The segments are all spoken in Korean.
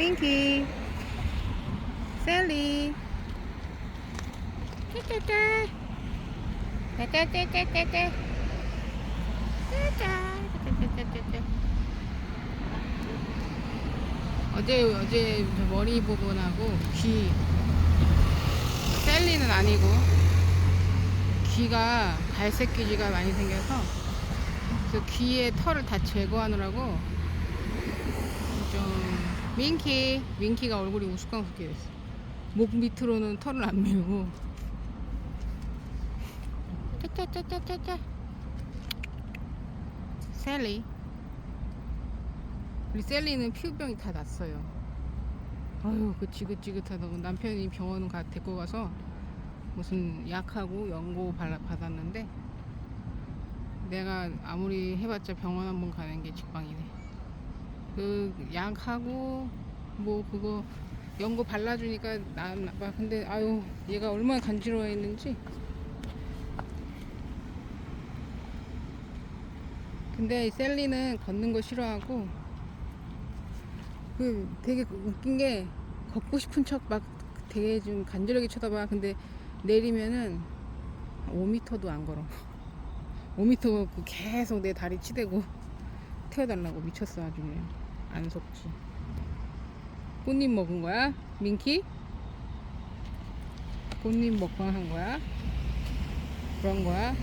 민키 셀리 짜짜짜 짜짜짜짜짜짜 짜짜짜짜짜짜 어제 어제 저 머리 부분하고 귀. 셀리는 아니고 귀가 갈색 귀지가 많이 생겨서 그 귀에 털을 다 제거하느라고 좀 민키. 민키가 얼굴이 우스꽝스럽게 됐어. 목 밑으로는 털을 안 밀고. 짜짜짜짜짜짜 셀리. 우리 셀리는 피부병이 다 났어요. 아유 그 지긋지긋하다고 남편이 병원 가 데리고 가서 무슨 약하고 연고 받았는데 내가 아무리 해봤자 병원 한번 가는 게 직방이네 그 약하고 뭐 그거 연고 발라주니까 나나 근데 아유 얘가 얼마나 간지러워했는지. 근데 이 셀리는 걷는 거 싫어하고 그 되게 웃긴 게 걷고 싶은 척 막 되게 좀 간절하게 쳐다봐. 근데 내리면은 5m도 안 걸어. 5m 걷고 계속 내 다리 치대고 태워달라고 미쳤어 아주 그냥 안 속지 꽃잎 먹은 거야? 민키? 꽃잎 먹방 한 거야? 그런 거야?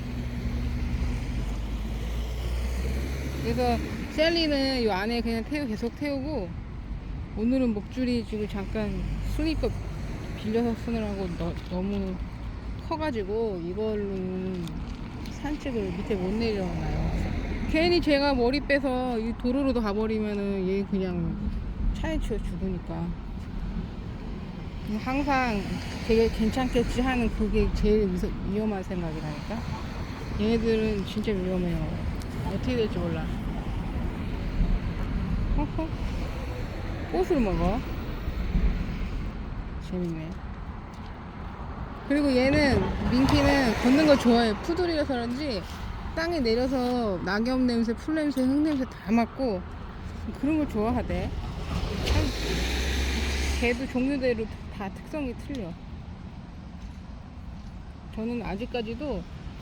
그래서 셀리는 이 안에 그냥 태우 계속 태우고 오늘은 목줄이 지금 잠깐 쓰니까 빌려서 쓰느라고 너, 너무 커가지고 이걸로는 산책을 밑에 못 내려놔요. 괜히 제가 머리 빼서 이 도로로도 가버리면은 얘 그냥 차에 치여 죽으니까. 항상 되게 괜찮겠지 하는 그게 제일 위험한 생각이라니까. 얘네들은 진짜 위험해요. 어떻게 될지 몰라. 꽃을 먹어. 재밌네. 그리고 얘는 민키는 걷는 걸 좋아해. 푸들이라서 그런지 땅에 내려서 낙엽 냄새, 풀 냄새, 흙 냄새 다 맡고 그런 걸 좋아하대. 참, 개도 종류대로 다 특성이 틀려. 저는 아직까지도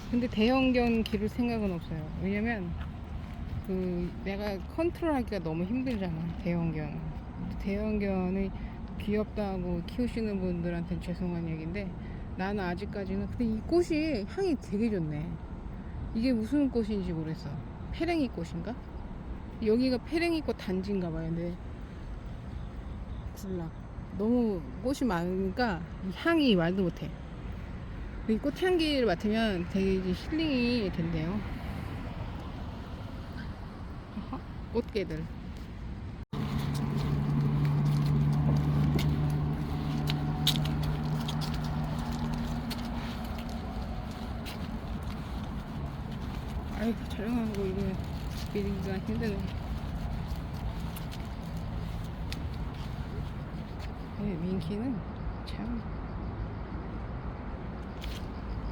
근데 대형견 기를 생각은 없어요. 왜냐면 그 내가 컨트롤하기가 너무 힘들잖아. 대형견. 대형견이 귀엽다고 키우시는 분들한테는 죄송한 얘기인데 나는 아직까지는 근데 이 꽃이 향이 되게 좋네 이게 무슨 꽃인지 모르겠어. 페랭이 꽃인가? 여기가 페랭이 꽃 단지인가 봐요. 근데 굴락 너무 꽃이 많으니까 이 향이 말도 못해. 이 꽃향기를 맡으면 되게 힐링이 된대요. 꽃게들 아이고 촬영하고 이거 비리기가 힘드네 네, 민키는 참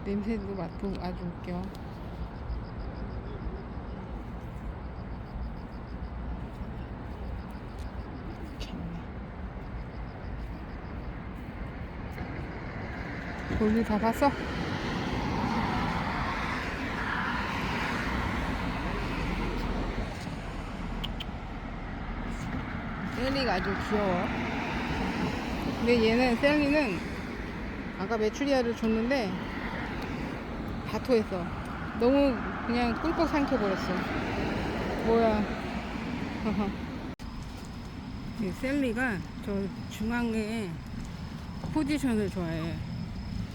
냄새도 맡고 아주 웃겨 볼일 다 봤어? 셀리가 아주 귀여워. 근데 얘는 셀리는 아까 메추리알을 줬는데 다 토했어. 너무 그냥 꿀꺽 삼켜버렸어. 뭐야. 이 셀리가 저 중앙에 포지션을 좋아해.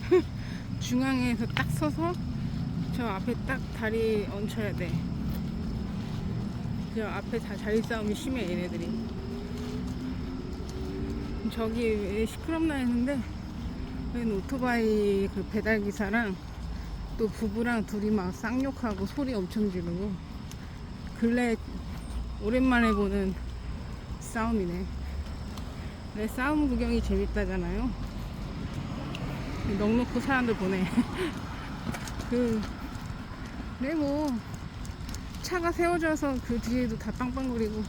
중앙에서 딱 서서 저 앞에 딱 다리 얹혀야 돼. 저 앞에 다 자리 싸움이 심해 얘네들이. 저기 왜 시끄럽나 했는데 여기는 오토바이 그 배달 기사랑 또 부부랑 둘이 막 쌍욕하고 소리 엄청 지르고 근래 오랜만에 보는 싸움이네. 내 싸움 구경이 재밌다잖아요. 넉넉히 사람들 보내. 그, 네, 뭐, 차가 세워져서 그 뒤에도 다 빵빵거리고,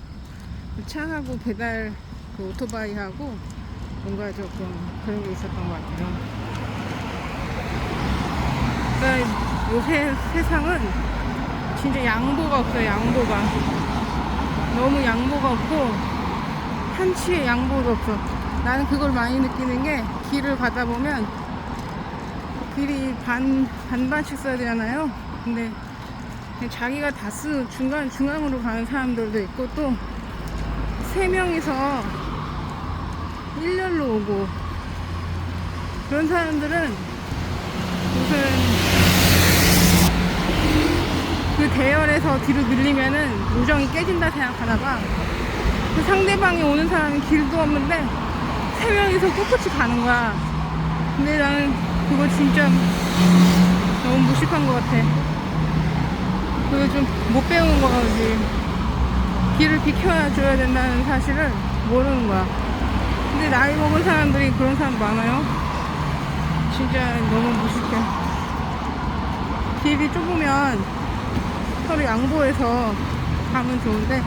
차하고 배달 그 오토바이하고 뭔가 조금 그런 게 있었던 것 같아요. 그러니까 요새 세상은 진짜 양보가 없어요. 양보가 너무 양보가 없고 한치의 양보가 없어. 나는 그걸 많이 느끼는 게 길을 가다 보면 길이 반 반반씩 써야 되잖아요. 근데 자기가 다스 중간 중앙으로 가는 사람들도 있고 또 세 명이서 일렬로 오고 그런 사람들은 무슨 그 대열에서 뒤로 밀리면은 우정이 깨진다 생각하나 봐. 그 상대방이 오는 사람이 길도 없는데 세 명이서 꿋꿋이 가는 거야. 근데 나는 그거 진짜 너무 무식한 것 같아. 그거 좀 못 배운 거지. 길을 비켜줘야 된다는 사실을 모르는 거야. 근데 나이 먹은 사람들이 그런 사람 많아요. 진짜 너무 무식해. 길이 좁으면 서로 양보해서 가면 좋은데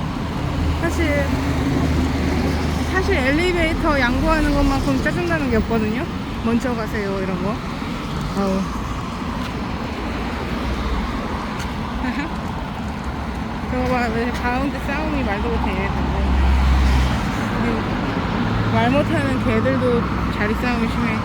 사실 사실 엘리베이터 양보하는 것만큼 짜증나는 게 없거든요. 먼저 가세요 이런 거. 아우. 저거 봐, 왜 가운데 싸움이 말도 못해. 말 못하는 개들도 자리 싸움이 심해.